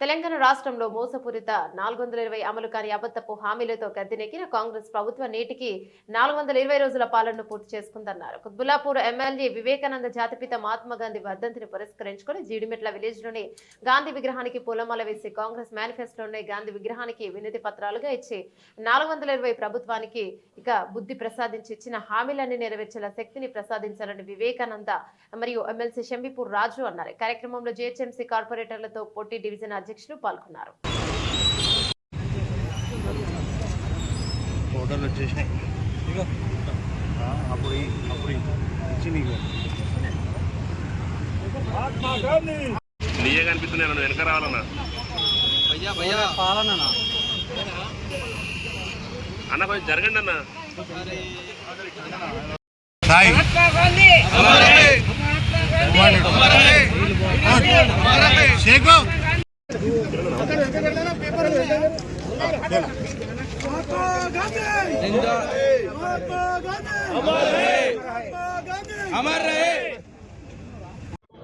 తెలంగాణ రాష్ట్రంలో మోసపూరిత నాలుగు వందల ఇరవై అమలు కాని అబద్ధపు హామీలతో గద్దెనెక్కిన కాంగ్రెస్ ప్రభుత్వం నేటికి నాలుగు వందల ఇరవై రోజుల పాలనను పూర్తి చేసుకుందన్నారు. కుత్బుల్లాపూర్ ఎమ్మెల్యే వివేకానంద జాతిపిత మహాత్మా గాంధీ వర్ధంతిని పురస్కరించుకొని జీడిమెట్ల విలేజ్లోని గాంధీ విగ్రహానికి పూలమాల వేసి కాంగ్రెస్ మేనిఫెస్టోని గాంధీ విగ్రహానికి వినతి పత్రాలుగా ఇచ్చి నాలుగు వందల ఇరవై ప్రభుత్వానికి ఇక బుద్ధి ప్రసాదించి ఇచ్చిన హామీలన్నీ నెరవేర్చేలా శక్తిని ప్రసాదించాలని వివేకానంద మరియు ఎమ్మెల్సీ షంబిపూర్ రాజు అన్నారు. కార్యక్రమంలో జిహెచ్ఎంసీ కార్పొరేటర్లతో పోటీ డివిజన్ అధ్యక్షులు పాల్గొన్నారు. ఫోటోలు వచ్చేసినాయి. ఆ, అప్పుడు ఈ- అప్పుడు ఈ ఇచ్చి నీకు నీయే కనిపిస్తున్నాయి నువ్వు వెనక రావాలన్నా. అన్న కొంచెం జరగండి అన్న. షేకు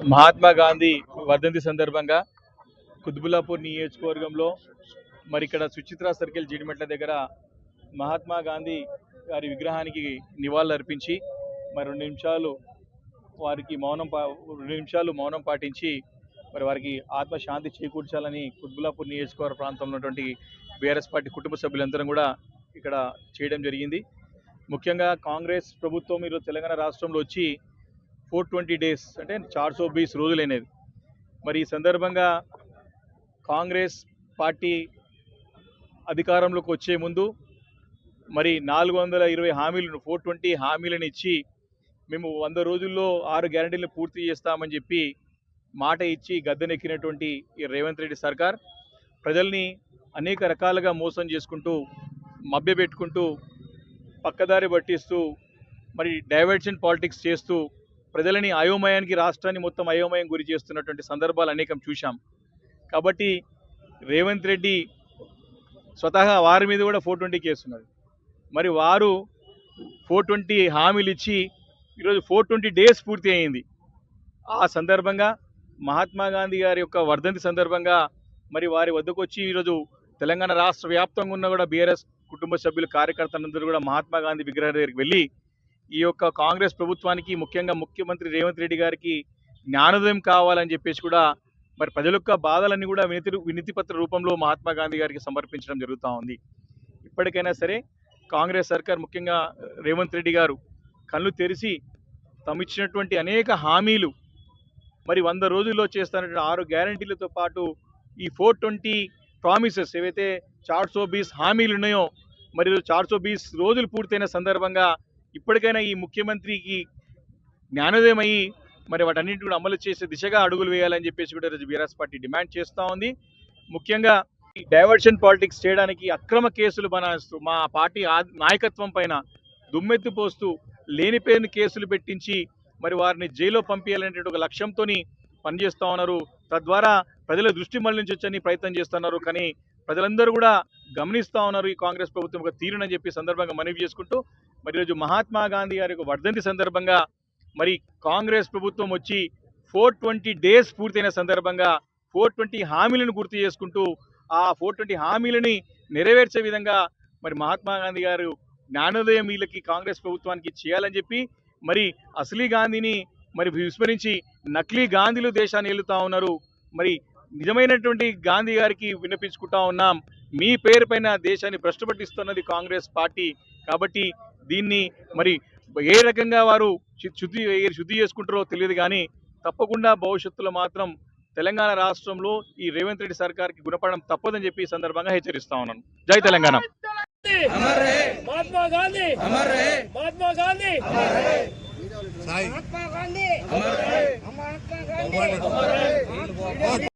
మహాత్మా గాంధీ వర్ధంతి సందర్భంగా కుత్బుల్లాపూర్ నియోజకవర్గంలో మరి ఇక్కడ సుచిత్ర సర్కిల్ జీడిమెట్ల దగ్గర మహాత్మా గాంధీ గారి విగ్రహానికి నివాళులు అర్పించి మరి రెండు నిమిషాలు వారికి మౌనం పా రెండు నిమిషాలు మౌనం పాటించి మరి వారికి ఆత్మశాంతి చేకూర్చాలని కుత్బుల్లాపూర్ నియోజకవర్గ ప్రాంతంలో ఉన్నటువంటి బీఆర్ఎస్ పార్టీ కుటుంబ సభ్యులందరం కూడా ఇక్కడ చేయడం జరిగింది. ముఖ్యంగా కాంగ్రెస్ ప్రభుత్వం ఈరోజు తెలంగాణ రాష్ట్రంలో వచ్చి ఫోర్ ట్వంటీ డేస్ అంటే చార్ సో బీస్ రోజులైనది. మరి ఈ సందర్భంగా కాంగ్రెస్ పార్టీ అధికారంలోకి వచ్చే ముందు మరి నాలుగు వందల ఇరవై హామీలను ఫోర్ ట్వంటీ హామీలను ఇచ్చి మేము వంద రోజుల్లో ఆరు గ్యారంటీలను పూర్తి చేస్తామని చెప్పి మాట ఇచ్చి గద్దెనెక్కినటువంటి ఈ రేవంత్ రెడ్డి సర్కార్ ప్రజల్ని అనేక రకాలుగా మోసం చేసుకుంటూ మభ్యపెట్టుకుంటూ పక్కదారి పట్టిస్తూ మరి డైవర్షన్ పాలిటిక్స్ చేస్తూ ప్రజలని అయోమయానికి రాష్ట్రాన్ని మొత్తం అయోమయం గురి చేస్తున్నటువంటి సందర్భాలు అనేకం చూశాం. కాబట్టి రేవంత్ రెడ్డి స్వతహా వారి మీద కూడా ఫోర్ ట్వంటీ కేసు ఉన్నది. మరి వారు ఫోర్ ట్వంటీ హామీలు ఇచ్చి ఈరోజు ఫోర్ ట్వంటీ డేస్ పూర్తి అయింది. ఆ సందర్భంగా మహాత్మా గాంధీ గారి యొక్క వర్ధంతి సందర్భంగా మరి వారి వద్దకు వచ్చి ఈరోజు తెలంగాణ రాష్ట్ర వ్యాప్తంగా ఉన్న కూడా బీఆర్ఎస్ కుటుంబ సభ్యులు కార్యకర్తలందరూ కూడా మహాత్మా గాంధీ విగ్రహం దగ్గరికి వెళ్ళి ఈ యొక్క కాంగ్రెస్ ప్రభుత్వానికి ముఖ్యంగా ముఖ్యమంత్రి రేవంత్ రెడ్డి గారికి జ్ఞానోదయం కావాలని చెప్పేసి కూడా మరి ప్రజల యొక్క బాధలన్నీ కూడా వినతి వినతి పత్ర రూపంలో మహాత్మా గాంధీ గారికి సమర్పించడం జరుగుతూ ఉంది. ఇప్పటికైనా సరే కాంగ్రెస్ సర్కార్ ముఖ్యంగా రేవంత్ రెడ్డి గారు కళ్ళు తెరిచి తమిచ్చినటువంటి అనేక హామీలు మరి వంద రోజుల్లో చేస్తున్నటువంటి ఆరు గ్యారంటీలతో పాటు ఈ ఫోర్ ట్వంటీ ప్రామిసెస్ ఏవైతే చార్ సో బీస్ హామీలు ఉన్నాయో మరియు చార్ సో బీస్ రోజులు పూర్తయిన సందర్భంగా ఇప్పటికైనా ఈ ముఖ్యమంత్రికి జ్ఞానోదయం అయ్యి మరి వాటన్నింటి కూడా అమలు చేసే దిశగా అడుగులు వేయాలని చెప్పేసి కూడా ఈరోజు బీఆర్ఎస్ పార్టీ డిమాండ్ చేస్తూ ఉంది. ముఖ్యంగా ఈ డైవర్షన్ పాలిటిక్స్ చేయడానికి అక్రమ కేసులు బనాయిస్తూ మా పార్టీ ఆ- నాయకత్వం పైన దుమ్మెత్తి పోస్తూ లేనిపోయిన కేసులు పెట్టించి మరి వారిని జైల్లో పంపించాలనేటువంటి ఒక లక్ష్యంతో పనిచేస్తూ ఉన్నారు. తద్వారా ప్రజల దృష్టి మళ్ళించొచ్చని ప్రయత్నం చేస్తున్నారు. కానీ ప్రజలందరూ కూడా గమనిస్తూ ఉన్నారు ఈ కాంగ్రెస్ ప్రభుత్వం ఒక తీరునని చెప్పి సందర్భంగా మనవి చేసుకుంటూ మరి ఈరోజు మహాత్మా గాంధీ గారి యొక్క వర్ధంతి సందర్భంగా మరి కాంగ్రెస్ ప్రభుత్వం వచ్చి ఫోర్ ట్వంటీ డేస్ పూర్తయిన సందర్భంగా ఫోర్ ట్వంటీ హామీలను గుర్తు చేసుకుంటూ ఆ ఫోర్ ట్వంటీ హామీలని నెరవేర్చే విధంగా మరి మహాత్మా గాంధీ గారు జ్ఞానోదయం వీళ్ళకి కాంగ్రెస్ ప్రభుత్వానికి చేయాలని చెప్పి మరి అసలీ గాంధీని మరి విస్మరించి నకిలీ గాంధీలు దేశాన్ని వెళుతూ ఉన్నారు. మరి నిజమైనటువంటి గాంధీ గారికి వినిపించుకుంటా ఉన్నాం. మీ పేరు పైన దేశాన్ని భ్రష్టపట్టిస్తున్నది కాంగ్రెస్ పార్టీ. కాబట్టి దీన్ని మరి ఏ రకంగా వారు శుద్ధి శుద్ధి చేసుకుంటారో తెలియదు కానీ తప్పకుండా భవిష్యత్తులో మాత్రం తెలంగాణ రాష్ట్రంలో ఈ రేవంత్ రెడ్డి సర్కార్కి గుణపడడం తప్పదని చెప్పి సందర్భంగా హెచ్చరిస్తా ఉన్నాను. జై తెలంగాణ. మహాత్మా గాంధీ. మహాత్మా గాంధీ. సాయి. మహాత్మా గాంధీ.